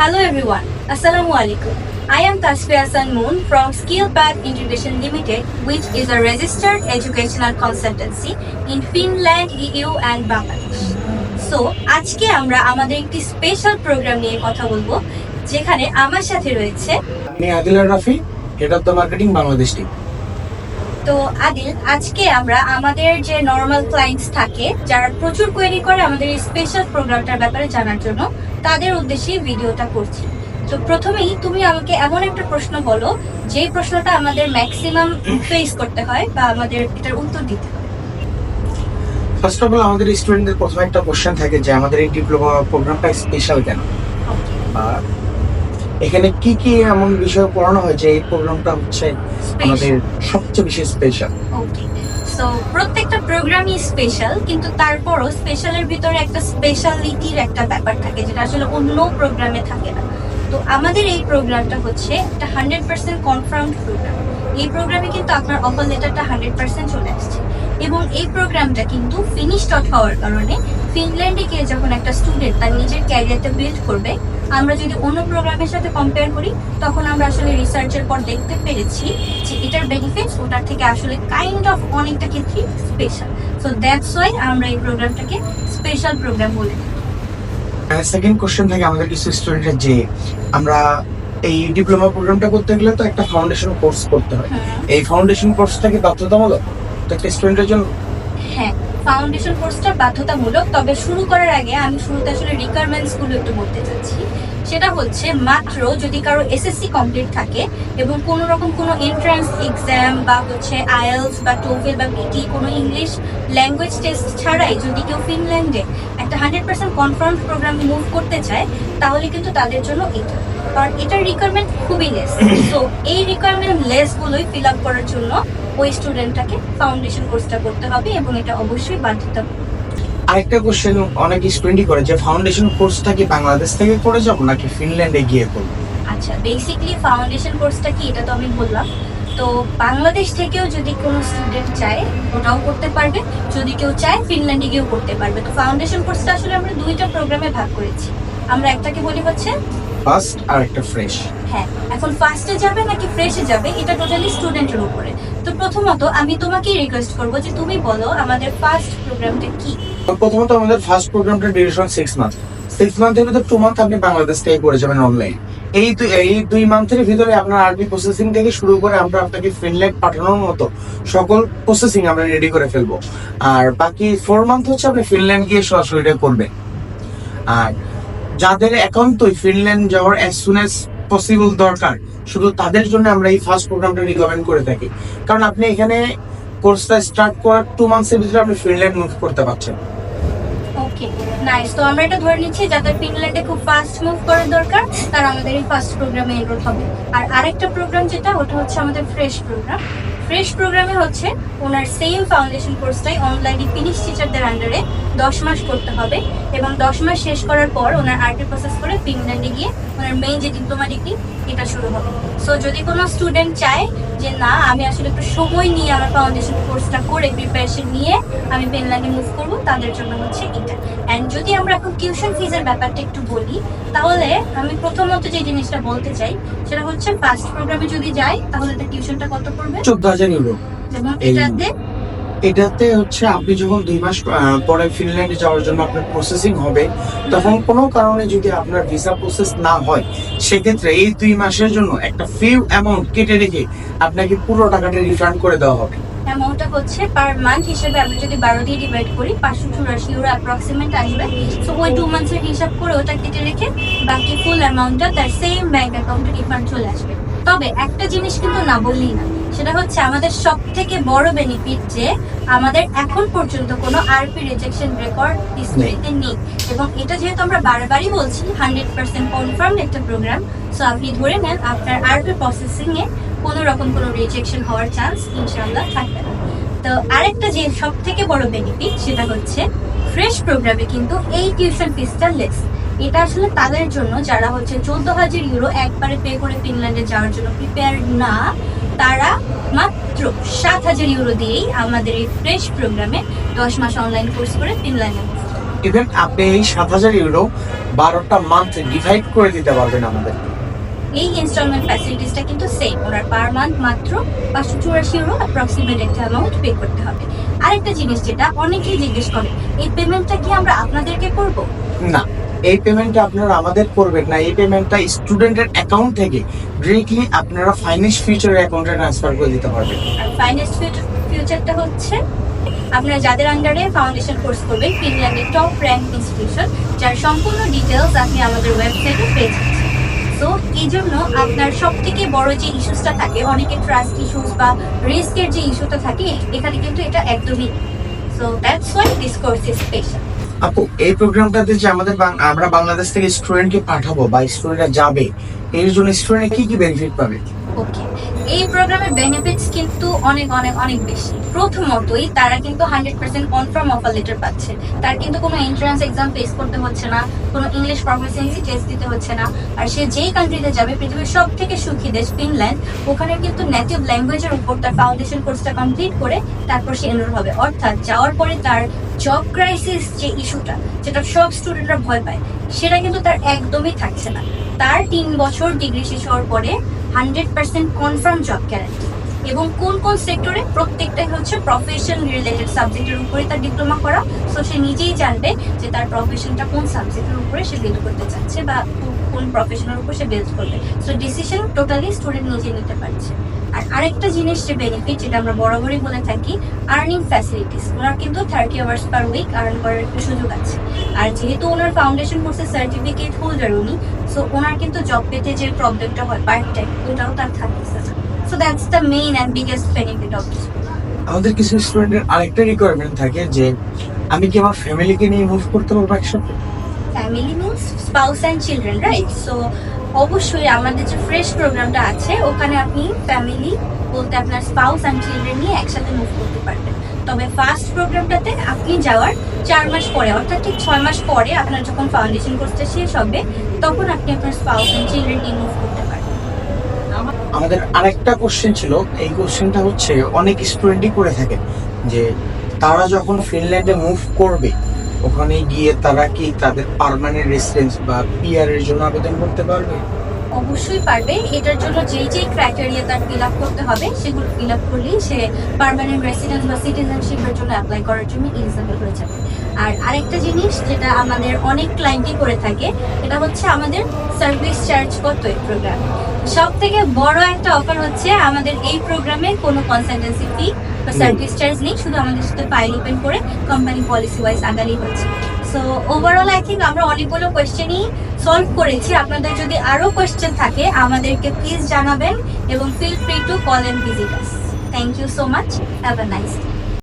Hello everyone, Assalamu alaikum. I am Tasfiya Hassan Moon from Skill Path Integration Limited, which is a registered educational consultancy in Finland, EU and Bangladesh. So, আজকে আমরা আমাদের একটি special programme নিয়ে কথা বলব যেখানে আমার সাথে রয়েছে আমি Adil Rafi head of the marketing Bangladesh team তো আদিল আজকে আমরা আমাদের যে নর্মাল ক্লায়েন্টস থাকে যারা প্রচুর কোয়েরি করে আমাদের এই স্পেশাল প্রোগ্রামটার ব্যাপারে জানার জন্য তাদের উদ্দেশ্যে ভিডিওটা করছি। তো প্রথমেই তুমি আমাকে এমন একটা প্রশ্ন বলো যে প্রশ্নটা আমাদের ম্যাক্সিমাম ফেস করতে হয় বা আমাদের এটার উত্তর দিতে হয়। ফার্স্ট অফ অল আমাদের স্টুডেন্টদের প্রথমে একটা কোশ্চেন থাকে যে আমাদের এই ডিপ্লোমা প্রোগ্রামটা স্পেশাল কেন? এখানে কি কি এমন বিষয় পড়ানো হয় যে এই প্রোগ্রামটা হচ্ছে আমাদের সবচেয়ে বেশি স্পেশাল ওকে সো প্রত্যেকটা প্রোগ্রামই স্পেশাল কিন্তু তারপরও স্পেশালের ভিতরে একটা স্পেশালিটির একটা ব্যাপার থাকে, যেটা আসলে অন্য প্রোগ্রামে থাকে না। তো আমাদের এই প্রোগ্রামটা হচ্ছে একটা হান্ড্রেড পার্সেন্ট কনফার্মড প্রোগ্রাম এই প্রোগ্রামে কিন্তু আপনার অফার লেটারটা হান্ড্রেড পার্সেন্ট চলে আসছে। এবং এই প্রোগ্রামটা কিন্তু ফিনিশ ডট হওয়ার কারণে ফিনল্যান্ডে গিয়ে যখন একটা স্টুডেন্ট তার নিজের ক্যারিয়ারটা বিল্ড করবে আমরা যদি অন্য প্রোগ্রামের সাথে কম্পেয়ার করি তখন আমরা আসলে রিসার্চের পর দেখতে পেরেছি যে এটার বেনিফিটস ওটার থেকে আসলে কাইন্ড অফ অনেকটা ক্ষেত্রে স্পেশাল সো দ্যাটস ওয়াই আমরা এই প্রোগ্রামটাকে স্পেশাল প্রোগ্রাম বলে। সেকেন্ড কোশ্চেন থাকে আমাদের কিছু স্টুডেন্টের যে আমরা এই ডিপ্লোমা প্রোগ্রামটা করতে গেলে তো একটা ফাউন্ডেশন কোর্স করতে হয়। এই ফাউন্ডেশন কোর্সটা কি বাধ্যতামূলক তো একটা স্টুডেন্টের জন্য হ্যাঁ। ফাউন্ডেশন কোর্সটা বাধ্যতামূলক, তবে শুরু করার আগে আমি শুরুতে আসলে রিকোয়ারমেন্টসগুলো একটু বলতে চাচ্ছি। সেটা হচ্ছে, মাত্র যদি কারও এসএসসি কমপ্লিট থাকে এবং কোনো রকম কোনো এন্ট্রান্স এক্সাম বা হচ্ছে আইএলস বা টোফেল বা পিটি কোনো ইংলিশ ল্যাঙ্গুয়েজ টেস্ট ছাড়াই যদি কেউ ফিনল্যান্ডে একটা হান্ড্রেড পার্সেন্ট কনফার্ম প্রোগ্রামে মুভ করতে চায়, তাহলে কিন্তু তাদের জন্য এটা। কারণ এটার রিকোয়ারমেন্ট খুবই লেস তো এই রিকোয়ারমেন্ট লেস গুলোই ফিল আপ করার জন্য ওই স্টুডেন্টটাকে ফাউন্ডেশন কোর্সটা করতে হবে এবং এটা অবশ্যই বাধ্যতামূলক আরেকটা কোশ্চেন অনেক স্টুডেন্টই করে যে ফাউন্ডেশন কোর্সটা কি বাংলাদেশ থেকে করে যাব নাকি ফিনল্যান্ডে গিয়ে করব? আচ্ছা বেসিকলি ফাউন্ডেশন কোর্সটা কি এটা তো আমি বললাম। তো বাংলাদেশ থেকেও যদি কোনো স্টুডেন্ট চায় ওটাও করতে পারবে। যদি কেউ চায় ফিনল্যান্ডে গিয়েও করতে পারবে। তো ফাউন্ডেশন কোর্সটা আসলে আমরা দুইটা প্রোগ্রামে ভাগ করেছি। আমরা একটাকে বলি হচ্ছে ফার্স্ট আর একটা ফ্রেশ হ্যাঁ এখন ফার্স্টে যাবে নাকি ফ্রেশে যাবে? এটা টোটালি স্টুডেন্টের উপরে। তো প্রথমত আমি তোমাকেই রিকোয়েস্ট করব যে তুমি বলো আমাদের ফার্স্ট প্রোগ্রামটা কি? প্রথমত আমাদের ফার্স্ট প্রোগ্রামটা ডিউরেশন সিক্স মান্থ সিক্স মান্থের ভিতরে টু মান্থ আপনি বাংলাদেশ থেকে করে যাবেন অনলাইন এই এই দুই মান্থের ভিতরে আপনার আরবি প্রসেসিং থেকে শুরু করে আমরা আপনাকে ফিনল্যান্ড পাঠানোর মতো সকল প্রসেসিং আমরা রেডি করে ফেলব। আর বাকি ফোর মান্থ হচ্ছে আপনি ফিনল্যান্ড গিয়ে সরাসরি করবেন। আর যাদের একান্তই ফিনল্যান্ড যাওয়ার অ্যাজ সুন অ্যাজ পসিবল দরকার, শুধু তাদের জন্য আমরা এই ফার্স্ট প্রোগ্রামটা রিকমেন্ড করে থাকি। কারণ আপনি এখানে কোর্সটা স্টার্ট করার টু মান্থসের ভিতরে আপনি ফিনল্যান্ড মুভ করতে পারছেন। ওকে নাইস তো আমরা এটা ধরে নিচ্ছি যাদের ফিনল্যান্ডে খুব ফাস্ট মুভ করার দরকার, তারা আমাদের এই ফার্স্ট প্রোগ্রামে এনরোল হবে। আর আরেকটা প্রোগ্রাম যেটা, ওটা হচ্ছে আমাদের ফ্রেশ প্রোগ্রাম ফ্রেশ প্রোগ্রামে হচ্ছে ওনার সেম ফাউন্ডেশন কোর্সটাই অনলাইনে ফিনিশ টিচারদের আন্ডারে দশ মাস করতে হবে এবং দশ মাস শেষ করার পর ওনার আর্টি প্রসেস করে ফিনল্যান্ডে গিয়ে ওনার মেইন যে ডিপ্লোমা ডিগ্রি এটা শুরু হবে। সো যদি কোনো স্টুডেন্ট চায় যে না, আমি আসলে একটু সময় নিয়ে আমার ফাউন্ডেশন কোর্সটা করে প্রিপারেশন নিয়ে আমি ফিনল্যান্ডে মুভ করব তাদের জন্য হচ্ছে এটা। অ্যান্ড যদি আমরা এখন টিউশন ফিজের ব্যাপারটা একটু বলি তাহলে আমি প্রথমত যে জিনিসটা বলতে চাই সেটা হচ্ছে ফার্স্ট প্রোগ্রামে যদি যাই তাহলে তার টিউশনটা কত পড়বে? চোদ্দ হাজার ইউরো এটাতে? এটাতে হচ্ছে আপনি যখন দুই মাস পরে ফিনল্যান্ডে যাওয়ার জন্য আপনার প্রসেসিং হবে তখন কোনো কারণে যদি আপনার ভিসা প্রসেস না হয় সেক্ষেত্রে এই দুই মাসের জন্য একটা ফিউ অ্যামাউন্ট কেটে রেখে আপনাকে পুরো টাকাটা রিটার্ন করে দেওয়া হবে। অ্যামাউন্টটা হচ্ছে পার মান্থ হিসেবে আমরা যদি বারো দিয়ে ডিভাইড করি পাঁচশো চুরাশি ইউরো অ্যাপ্রক্সিমেট আসবে। সো ওই টু মান্থসের হিসাব করে ওটা কেটে রেখে বাকি ফুল অ্যামাউন্টটা তার সেম ব্যাংক অ্যাকাউন্টে রিফান্ড চলে আসবে। তবে একটা জিনিস কিন্তু না বললেই না সেটা হচ্ছে আমাদের সব থেকে বড় বেনিফিট যে আমাদের এখন পর্যন্ত কোনো আরপি রিজেকশন রেকর্ড হিস্ট্রিতে নেই। এবং এটা যেহেতু আমরা বারবারই বলছি হান্ড্রেড পার্সেন্ট কনফার্ম একটা প্রোগ্রাম সো আপনি ধরে নেন আপনার আরপি প্রসেসিং এ কোনো রকম কোনো রিজেকশন হওয়ার চান্স ইনশাআল্লাহ থাকবে না। তো আরেকটা যে সব থেকে বড় বেনিফিট সেটা হচ্ছে ফ্রেশ প্রোগ্রামে কিন্তু এই টিউশন ফিসটা লেস এটা আসলে তাদের জন্য, যারা হচ্ছে চোদ্দ হাজার ইউরো একবারে পে করে ফিনল্যান্ডে যাওয়ার জন্য প্রিপেয়ার না, তারা মাত্র সাত হাজার ইউরো দিয়েই আমাদের এই ফ্রেশ প্রোগ্রামে দশ মাস অনলাইন কোর্স করে ফিনল্যান্ডে ইভেন আপনি এই সাত হাজার ইউরো বারোটা মান্থ ডিভাইড করে দিতে পারবেন আমাদের এই ইনস্টলমেন্ট ফ্যাসিলিটিসটা কিন্তু সেম ওনার পার মান্থ মাত্র পাঁচশো চুরাশি ইউরো অ্যাপ্রক্সিমেট একটা অ্যামাউন্ট পে করতে হবে। আরেকটা জিনিস যেটা অনেকেই জিজ্ঞেস করে এই পেমেন্টটা কি আমরা আপনাদেরকে করব? না এই পেমেন্টটা আপনারা আমাদের করবেন না। এই পেমেন্টটা স্টুডেন্টের অ্যাকাউন্ট থেকে ডিরেক্টলি আপনারা ফাইন্যান্স ফিউচার অ্যাকাউন্টে ট্রান্সফার করে দিতে পারবেন। আর ফাইন্যান্স ফিউচারটা হচ্ছে আপনারা যাদের আন্ডারে ফাউন্ডেশন কোর্স করবেন ফিনল্যান্ডের টপ র্যাঙ্ক ইনস্টিটিউশন যার সম্পূর্ণ ডিটেলস আপনি আমাদের ওয়েবসাইটে পেয়ে যাচ্ছেন। তো এই জন্য আপনার সব থেকে বড় যে ইস্যুসটা থাকে, অনেকে ট্রাস্ট ইস্যুস বা রিস্কের যে ইস্যুটা থাকে, এখানে কিন্তু এটা একদমই so that's why this course is special আপু, এই প্রোগ্রামটাতে যে আমাদের আমরা বাংলাদেশ থেকে স্টুডেন্টকে পাঠাবো বা স্টুডেন্টরা যাবে, এর জন্য স্টুডেন্ট কি কি বেনিফিট পাবে? ওকে এই প্রোগ্রামের বেনিফিটস কিন্তু অনেক অনেক অনেক বেশি। প্রথমতই তারা কিন্তু hundred percent confirm offer letter পাচ্ছে। তার কিন্তু কোনো এন্ট্রান্স এক্সাম ফেস করতে হচ্ছে না, কোনো ইংলিশ প্রফেসেন্সি টেস্ট দিতে হচ্ছে না। আর সে যেই কান্ট্রিতে যাবে, পৃথিবীর সব থেকে সুখী দেশ ফিনল্যান্ড ওখানে কিন্তু নেটিভ ল্যাঙ্গুয়েজের উপর তার ফাউন্ডেশন কোর্সটা কমপ্লিট করে তারপর সে এনরোল হবে। অর্থাৎ যাওয়ার পরে তার জব ক্রাইসিস যে ইস্যুটা যেটা সব স্টুডেন্টরা ভয় পায়, সেটা কিন্তু তার একদমই থাকছে না। তার তিন বছর ডিগ্রি শেষ হওয়ার পরে hundred percent confirm job guarantee এবং কোন কোন সেক্টরে প্রত্যেকটাই হচ্ছে প্রফেশন রিলেটেড সাবজেক্টের উপরে তার ডিপ্লোমা করা। সো সে নিজেই জানবে যে তার প্রফেশনটা কোন সাবজেক্টের উপরে সে বিল্ড করতে চাচ্ছে বা কোন প্রফেশনের উপর সে বিল্ড করবে। সো ডিসিশন টোটালি স্টুডেন্ট নিজে নিতে পারছে। আর আরেকটা জিনিস যে বেনিফিট যেটা আমরা বরাবরই বলে থাকি আর্নিং ফ্যাসিলিটিস ওনার কিন্তু thirty hours per week earn করার একটা সুযোগ আছে। আর যেহেতু ওনার ফাউন্ডেশন কোর্সের সার্টিফিকেট হোল্ডার উনি সো ওনার কিন্তু জব পেতে যে প্রবলেমটা হয় পার্ট টাইম ওটাও তার থাকতেছে so that's the main and biggest benefit of this আমাদের কিছু স্টুডেন্টের আরেকটা রিকোয়ারমেন্ট থাকে যে আমি কি আমার ফ্যামিলিকে নিয়ে মুভ করতে পারব একসাথে? Family means spouse and children right so অবশ্যই আমাদের যে ফ্রেশ প্রোগ্রামটা আছে, ওখানে আপনি ফ্যামিলি বলতে আপনার স্পাউস অ্যান্ড চিলড্রেন নিয়ে একসাথে মুভ করতে পারবেন। তবে ফার্স্ট প্রোগ্রামটাতে আপনি যাওয়ার চার মাস পরে, অর্থাৎ ঠিক ছয় মাস পরে আপনার যখন ফাউন্ডেশন কোর্সটা শেষ হবে, তখন আপনি আপনার স্পাউস অ্যান্ড চিলড্রেন নিয়ে মুভ করতে পারবেন। আমাদের আরেকটা কোশ্চেন ছিল, এই কোশ্চেনটা হচ্ছে অনেক স্টুডেন্টই করে থাকে যে তারা যখন ফিনল্যান্ডে মুভ করবে ওখানে গিয়ে তারা কি তাদের পার্মানেন্ট রেসিডেন্স বা পিআর এর জন্য আবেদন করতে পারবে? অবশ্যই পারবে। এটার জন্য যেই যেই ক্রাইটেরিয়া তার ফিল আপ করতে হবে, সেগুলো ফিল আপ করলেই সে পার্মানেন্ট রেসিডেন্স বা সিটিজেনশিপের জন্য অ্যাপ্লাই করার জন্য এলিজিবল হয়ে যাবে। আর আরেকটা জিনিস যেটা আমাদের অনেক ক্লায়েন্টই করে থাকে এটা হচ্ছে আমাদের সার্ভিস চার্জ কত এই প্রোগ্রাম সব থেকে বড় একটা অফার হচ্ছে আমাদের এই প্রোগ্রামে কোনো কনসালটেন্সি ফি সার্ভিস চার্জ নেই শুধু আমাদের সাথে ফাইল ওপেন করে কোম্পানি পলিসি ওয়াইজ আগালি হচ্ছে। সো ওভারঅল আই থিঙ্ক আমরা অনেকগুলো কোয়েশ্চেনই সলভ করেছি। আপনাদের যদি আরও কোয়েশ্চেন থাকে, আমাদেরকে প্লিজ জানাবেন এবং feel free to call and visit us thank you so much have a nice day